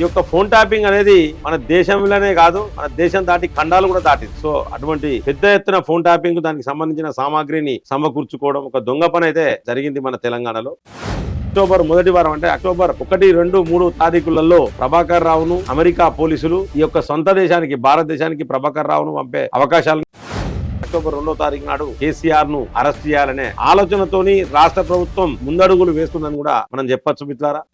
ఈ యొక్క phone tapping అనేది మన దేశంలోనే కాదు మన దేశం దాటి ఖండాలు కూడా దాటింది. సో అటువంటి పెద్ద ఎత్తున ఫోన్ ట్యాపింగ్ దానికి సంబంధించిన సామాగ్రిని సమకూర్చుకోవడం ఒక దొంగ పని అయితే జరిగింది మన తెలంగాణలో. అక్టోబర్ మొదటి వారం అంటే అక్టోబర్ ఒకటి రెండు మూడు తారీఖులలో ప్రభాకర్ రావును అమెరికా పోలీసులు ఈ యొక్క సొంత దేశానికి భారతదేశానికి ప్రభాకర్ రావును పంపే అవకాశాలు అక్టోబర్ రెండో తారీఖు నాడు కేసీఆర్ను అరెస్ట్ చేయాలనే ఆలోచనతోని రాష్ట్ర ప్రభుత్వం ముందడుగులు వేస్తుందని కూడా మనం చెప్పచ్చు మిత్రులారా.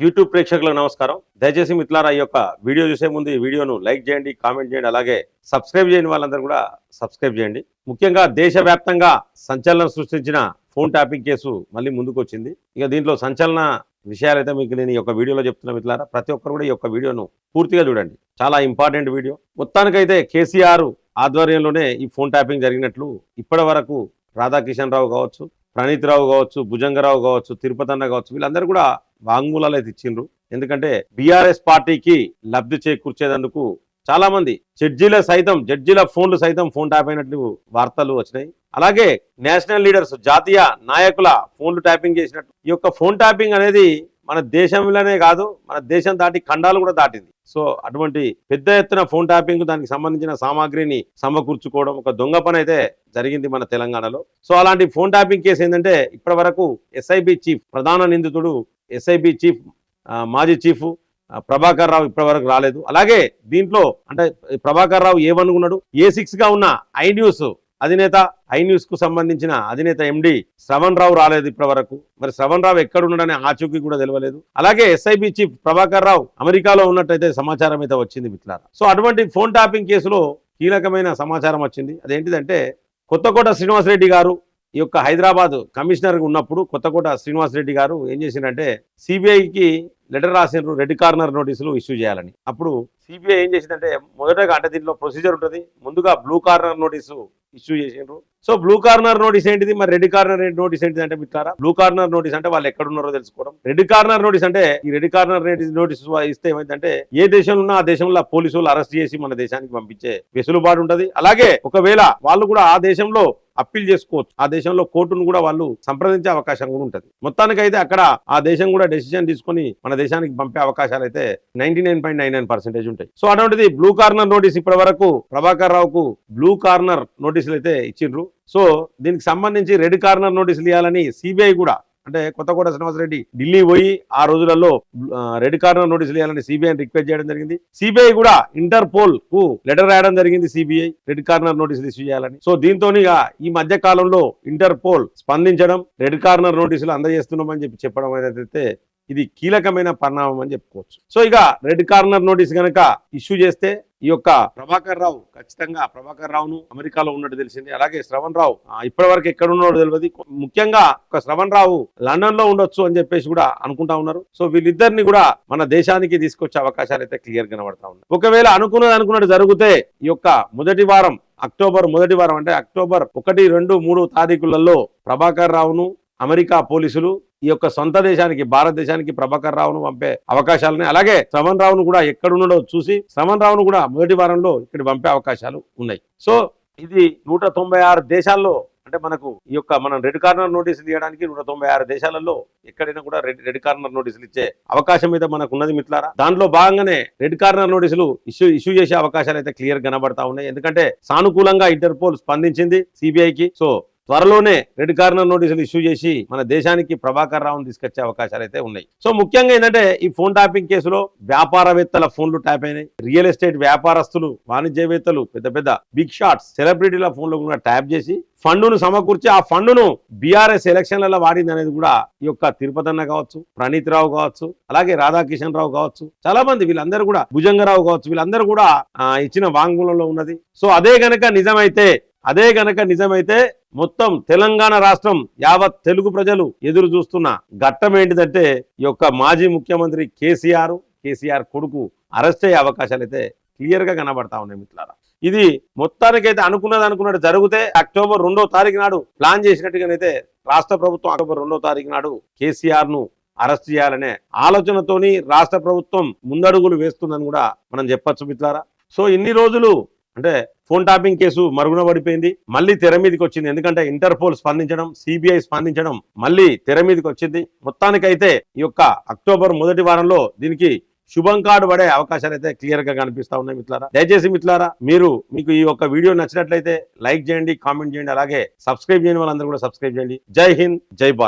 యూట్యూబ్ ప్రేక్షకులకు నమస్కారం. దయచేసి మిత్రులారా ఈ యొక్క వీడియో చూసే ముందు ఈ వీడియోను లైక్ చేయండి కామెంట్ చేయండి అలాగే సబ్స్క్రైబ్ చేయని వాళ్ళందరూ కూడా సబ్స్క్రైబ్ చేయండి. ముఖ్యంగా దేశవ్యాప్తంగా సంచలనం సృష్టించిన ఫోన్ ట్యాపింగ్ కేసు మళ్ళీ ముందుకు వచ్చింది ఇక దీంట్లో సంచలన విషయాలైతే మీకు నేను ఈ యొక్క వీడియోలో చెప్తున్నా మిత్రులారా. ప్రతి ఒక్కరు కూడా ఈ యొక్క వీడియోను పూర్తిగా చూడండి. చాలా ఇంపార్టెంట్ వీడియో. మొత్తానికైతే కేసీఆర్ ఆధ్వర్యంలోనే ఈ ఫోన్ ట్యాపింగ్ జరిగినట్లు ఇప్పటి వరకు రాధాకిషన్ రావు కావచ్చు ప్రణీత్ రావు కావచ్చు భుజంగరావు కావచ్చు తిరుపతి అన్న కావచ్చు వీళ్ళందరూ కూడా వాంగ్మూలాలు అయితే ఇచ్చిండ్రు ఎందుకంటే బీఆర్ఎస్ పార్టీకి లబ్ధి చేకూర్చేందుకు చాలా మంది జడ్జీల సైతం జడ్జీల ఫోన్లు సైతం ఫోన్ ట్యాప్ అయినట్లు వార్తలు వచ్చినాయి. అలాగే నేషనల్ లీడర్స్ జాతీయ నాయకుల ఫోన్లు ట్యాపింగ్ చేసినట్టు. ఈ యొక్క ఫోన్ ట్యాపింగ్ అనేది మన దేశంలోనే కాదు మన దేశం దాటి ఖండాలు కూడా దాటింది. సో అటువంటి పెద్ద ఎత్తున ఫోన్ ట్యాపింగ్ దానికి సంబంధించిన సామాగ్రిని సమకూర్చుకోవడం ఒక దొంగ పని అయితే జరిగింది మన తెలంగాణలో. సో అలాంటి ఫోన్ ట్యాపింగ్ కేసు ఏంటంటే ఇప్పటి వరకు ఎస్ఐబి చీఫ్ ప్రధాన నిందితుడు ఎస్ఐబి చీఫ్ మాజీ చీఫ్ ప్రభాకర్ రావు ఇప్పటి వరకు రాలేదు. అలాగే దీంట్లో అంటే ప్రభాకర్ రావు ఏమనుకున్నాడు? ఏ సిక్స్గా ఉన్న ఐ న్యూస్ అధినేత ఐ న్యూస్కు సంబంధించిన అధినేత ఎండి శ్రవణ్ రావు రాలేదు ఇప్పటి వరకు మరి శ్రవణ్ రావు ఎక్కడున్నాడని ఆచూకీ కూడా తెలియలేదు అలాగే ఎస్ఐబి చీఫ్ ప్రభాకర్ రావు అమెరికాలో ఉన్నట్టయితే సమాచారం అయితే వచ్చింది మిత్రులారా. సో అటువంటి ఫోన్ టాపింగ్ కేసులో కీలకమైన సమాచారం వచ్చింది. అదేంటిదంటే కొత్తకోట శ్రీనివాసరెడ్డి గారు ఈ యొక్క హైదరాబాద్ కమిషనర్ ఉన్నప్పుడు కొత్తకోట శ్రీనివాసరెడ్డి గారు ఏం చేసిందంటే సిబిఐకి లెటర్ రాసిండ్రు రెడ్ కార్నర్ నోటీసులు ఇష్యూ చేయాలని. అప్పుడు సిబిఐ ఏం చేసిందంటే మొదటగా అంటే దీంట్లో ప్రొసీజర్ ఉంటుంది ముందుగా బ్లూ కార్నర్ నోటీసు ఇష్యూ చేసిండ్రు. సో బ్లూ కార్నర్ నోటీస్ ఏంటిది? మరి రెడ్ కార్నర్ నోటీస్ ఏంటిది అంటే మిత్రారా బ్లూ కార్నర్ నోటీస్ అంటే వాళ్ళు ఎక్కడ ఉన్నారో తెలుసుకోవడం. రెడ్ కార్నర్ నోటీస్ అంటే ఈ రెడ్ కార్నర్ నోటీస్ ఇస్తే ఏమైందంటే ఏ దేశంలో ఉన్నా ఆ దేశంలో పోలీసులు అరెస్ట్ చేసి మన దేశానికి పంపించే వెసులుబాటు ఉంటది. అలాగే ఒకవేళ వాళ్ళు కూడా ఆ దేశంలో అప్పీల్ చేసుకోవచ్చు. ఆ దేశంలో కోర్టును కూడా వాళ్ళు సంప్రదించే అవకాశం కూడా ఉంటది. మొత్తానికి అయితే అక్కడ ఆ దేశం కూడా డెసిషన్ తీసుకొని మన దేశానికి పంపే అవకాశాలు అయితే ninety nine point nine nine percentage ఉంటాయి. సో అటువంటిది బ్లూ కార్నర్ నోటీస్ ఇప్పటి వరకు ప్రభాకర్ రావుకు బ్లూ కార్నర్ నోటీసులు అయితే ఇచ్చిండ్రు. సో దీనికి సంబంధించి రెడ్ కార్నర్ నోటీసులు ఇవ్వాలని సిబిఐ కూడా అంటే కొత్తకోట శ్రీనివాసరెడ్డి ఢిల్లీ పోయి ఆ రోజులలో రెడ్ కార్నర్ నోటీసులు ఇవ్వాలని సిబిఐని రిక్వెస్ట్ చేయడం జరిగింది. సిబిఐ కూడా ఇంటర్పోల్కు లెటర్ రాయడం జరిగింది సిబిఐ రెడ్ కార్నర్ నోటీసులు ఇష్యూ చేయాలని. సో దీంతో ఈ మధ్య కాలంలో ఇంటర్పోల్ స్పందించడం రెడ్ కార్నర్ నోటీసులు అందజేస్తున్నామని చెప్పి చెప్పడం ఏదైతే ఇది కీలకమైన పరిణామం అని చెప్పుకోవచ్చు. సో ఇక రెడ్ కార్నర్ నోటీస్ కనుక ఇష్యూ చేస్తే ఈ యొక్క ప్రభాకర్ రావు ఖచ్చితంగా ప్రభాకర్ రావును అమెరికాలో ఉన్నట్టు తెలిసింది. అలాగే శ్రవణ్ రావు ఇప్పటి వరకు ఎక్కడ ఉన్నాడో తెలియదు ముఖ్యంగా ఒక శ్రవణ్ రావు లండన్లో ఉండొచ్చు అని చెప్పేసి కూడా అనుకుంటా ఉన్నారు. సో వీళ్ళిద్దరిని కూడా మన దేశానికి తీసుకొచ్చే అవకాశాలు అయితే క్లియర్ కనబడతా ఉన్నాయి. ఒకవేళ అనుకున్నది అనుకున్నట్టు జరిగితే ఈ యొక్క మొదటి వారం అక్టోబర్ మొదటి వారం అంటే అక్టోబర్ ఒకటి రెండు మూడు తారీఖులలో ప్రభాకర్ రావును అమెరికా పోలీసులు ఈ యొక్క సొంత దేశానికి భారతదేశానికి ప్రభాకర్ రావును పంపే అవకాశాలని అలాగే శ్రవణ్ రావును కూడా ఎక్కడున్నాడో చూసి శ్రవణ్ రావును కూడా మొదటి వారంలో ఇక్కడ పంపే అవకాశాలు ఉన్నాయి. సో ఇది నూట తొంభై ఆరు దేశాల్లో అంటే మనకు ఈ యొక్క మనం రెడ్ కార్నర్ నోటీసులు ఇవ్వడానికి నూట తొంభై ఆరు దేశాలలో ఎక్కడైనా కూడా రెడ్ రెడ్ కార్నర్ నోటీసులు ఇచ్చే అవకాశం అయితే మనకు ఉన్నది మిత్రులారా? దాంట్లో భాగంగానే రెడ్ కార్నర్ నోటీసులు ఇష్యూ ఇష్యూ చేసే అవకాశాలు అయితే క్లియర్ కనబడతా ఉన్నాయి. ఎందుకంటే సానుకూలంగా ఇంటర్పోల్ స్పందించింది సిబిఐకి. సో త్వరలోనే రెడ్ కార్నర్ నోటీసులు ఇష్యూ చేసి మన దేశానికి ప్రభాకర్ రావును తీసుకొచ్చే అవకాశాలు అయితే ఉన్నాయి. సో ముఖ్యంగా ఏంటంటే ఈ ఫోన్ ట్యాపింగ్ కేసులో వ్యాపారవేత్తల ఫోన్లు ట్యాప్ అయినాయి. రియల్ ఎస్టేట్ వ్యాపారస్తులు వాణిజ్యవేత్తలు పెద్ద పెద్ద బిగ్ షాట్స్ సెలబ్రిటీల ఫోన్లు కూడా ట్యాప్ చేసి ఫండును సమకూర్చి ఆ ఫండును బీఆర్ఎస్ ఎలక్షన్లలో వాడింది అనేది కూడా ఈ యొక్క తిరుపతి అన్న కావచ్చు ప్రణీత్ రావు కావచ్చు అలాగే రాధాకిషన్ రావు కావచ్చు చాలా మంది వీళ్ళందరూ కూడా భుజంగరావు కావచ్చు వీళ్ళందరూ కూడా ఇచ్చిన వాంగ్మూలంలో ఉన్నది. సో అదే గనక నిజమైతే అదే గనక నిజమైతే మొత్తం తెలంగాణ రాష్ట్రం యావత్ తెలుగు ప్రజలు ఎదురు చూస్తున్న ఘట్టం ఏంటిదంటే ఈ యొక్క మాజీ ముఖ్యమంత్రి కేసీఆర్ కేసీఆర్ కొడుకు అరెస్ట్ అయ్యే అవకాశాలు అయితే క్లియర్గా కనబడతా ఉన్నాయి మిత్రులారా. ఇది మొత్తానికైతే అనుకున్నది అనుకున్నట్టు జరిగితే అక్టోబర్ రెండో తారీఖు నాడు ప్లాన్ చేసినట్టుగానైతే రాష్ట్ర ప్రభుత్వం అక్టోబర్ రెండో తారీఖు నాడు కేసీఆర్ను అరెస్ట్ చేయాలనే ఆలోచనతోని రాష్ట్ర ప్రభుత్వం ముందడుగులు వేస్తుందని కూడా మనం చెప్పొచ్చు మిత్రులారా. సో ఇన్ని రోజులు అంటే ఫోన్ టాపింగ్ కేసు మరుగున పడిపోయింది. మళ్ళీ తెర మీదకి వచ్చింది. ఎందుకంటే ఇంటర్పోల్ స్పందించడం సిబిఐ స్పందించడం మళ్ళీ తెర మీదకి వచ్చింది. మొత్తానికైతే ఈ యొక్క అక్టోబర్ మొదటి వారంలో దీనికి శుభం కార్డు పడే అవకాశాలు అయితే క్లియర్గా కనిపిస్తా ఉన్నాయి మిత్రులారా. దయచేసి మిత్రులారా మీరు మీకు ఈ యొక్క వీడియో నచ్చినట్లయితే లైక్ చేయండి కామెంట్ చేయండి అలాగే సబ్స్క్రైబ్ చేయని వాళ్ళందరూ కూడా సబ్స్క్రైబ్ చేయండి. జై హింద్ జై భారత్.